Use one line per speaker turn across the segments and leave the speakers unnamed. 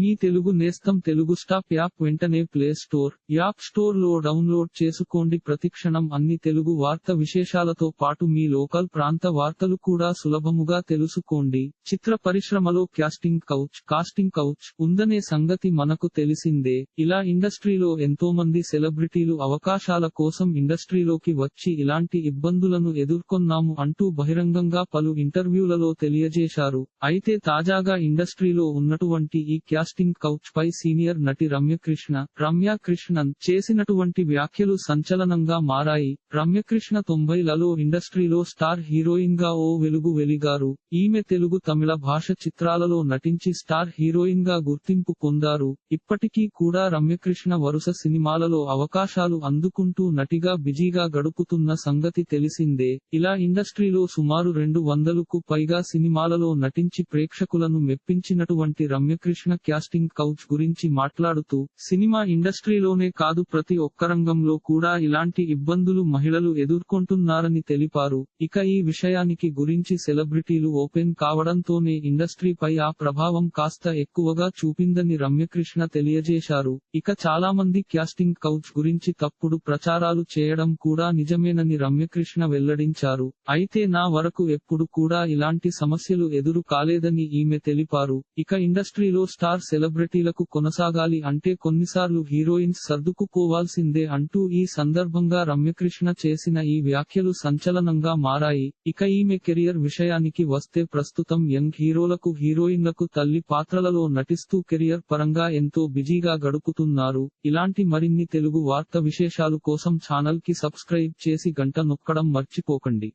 మీ తెలుగు నేస్తం Telugu stop app వెంటనే play store app స్టోర్లో డౌన్లోడ్ చేసుకోండి. ప్రతిక్షణం అన్ని తెలుగు వార్త విశేషాలతో పాటు మీ లోకల్ ప్రాంత వార్తలు కూడా సులభముగా తెలుసుకోండి. చిత్ర పరిశ్రమలో క్యాస్టింగ్ కౌచ్ కాస్టింగ్ కౌచ్ ఉందనే సంగతి మనకు తెలిసిందే. ఇలా ఇండస్ట్రీలో ఎంతో మంది సెలబ్రిటీలు అవకాశాల కోసం ఇండస్ట్రీలోకి వచ్చి ఇలాంటి ఇబ్బందులను ఎదుర్కొన్నాము అంటూ బహిరంగంగా పలు ఇంటర్వ్యూలలో తెలియజేశారు. అయితే తాజాగా ఇండస్ట్రీలో ఉన్నటువంటి ఈ క్యాస్టింగ్ కౌచ్ పై సీనియర్ నటి రమ్యకృష్ణ రమ్యకృష్ణన్ చేసినటువంటి వ్యాఖ్యలు సంచలనంగా మారాయి. రమ్యకృష్ణ తొంభైలలో ఇండస్ట్రీలో స్టార్ హీరోయిన్గా ఓ వెలుగు వెలిగారు. ఈమె తెలుగు తమిళ భాష చిత్రాలలో నటించి స్టార్ హీరోయిన్గా గుర్తింపు పొందారు. ఇప్పటికీ కూడా రమ్యకృష్ణ వరుస సినిమాలలో అవకాశాలు అందుకుంటూ నటిగా బిజీగా గడుపుతున్న సంగతి తెలిసిందే. ఇలా ఇండస్ట్రీలో సుమారు రెండు వందలకు పైగా సినిమాలలో నటించి ప్రేక్షకులను మెప్పించినటువంటి రమ్యకృష్ణ కాస్టింగ్ కౌచ్ గురించి మాట్లాడుతూ సినిమా ఇండస్ట్రీలోనే కాదు ప్రతి ఒక్క రంగంలో కూడా ఇలాంటి ఇబ్బందులు మహిళలు ఎదుర్కొంటున్నారని తెలిపారు. ఇక ఈ విషయానికి గురించి సెలబ్రిటీలు ఓపెన్ కావడంతోనే ఇండస్ట్రీపై ఆ ప్రభావం కాస్త ఎక్కువగా చూపిందని రమ్యకృష్ణ తెలియజేశారు. ఇక చాలా మంది క్యాస్టింగ్ కౌచ్ గురించి తప్పుడు ప్రచారాలు చేయడం కూడా నిజమేనని రమ్యకృష్ణ వెల్లడించారు. అయితే నా వరకు ఎప్పుడు కూడా ఇలాంటి సమస్యలు ఎదురు కాలేదని ఈమె తెలిపారు. ఇక ఇండస్ట్రీలో స్టార్ స్టార్ సెలబ్రిటీలకు కొనసాగాలి అంటే కొన్నిసార్లు హీరోయిన్స్ సర్దుకుపోవాల్సిందే అంటూ ఈ సందర్భంగా రమ్యకృష్ణ చేసిన ఈ వ్యాఖ్యలు సంచలనంగా మారాయి. ఇక ఈమె కెరియర్ విషయానికి వస్తే ప్రస్తుతం యంగ్ హీరోలకు హీరోయిన్లకు తల్లి పాత్రలలో నటిస్తూ కెరియర్ పరంగా ఎంతో బిజీగా గడుపుతున్నారు. ఇలాంటి మరిన్ని తెలుగు వార్త విశేషాలు కోసం ఛానల్కి సబ్స్క్రైబ్ చేసి గంట నొక్కడం మర్చిపోకండి.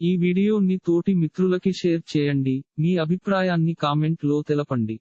ఈ వీడియోని తోటి మిత్రులకి షేర్ చేయండి. మీ అభిప్రాయాన్ని కామెంట్లో తెలపండి.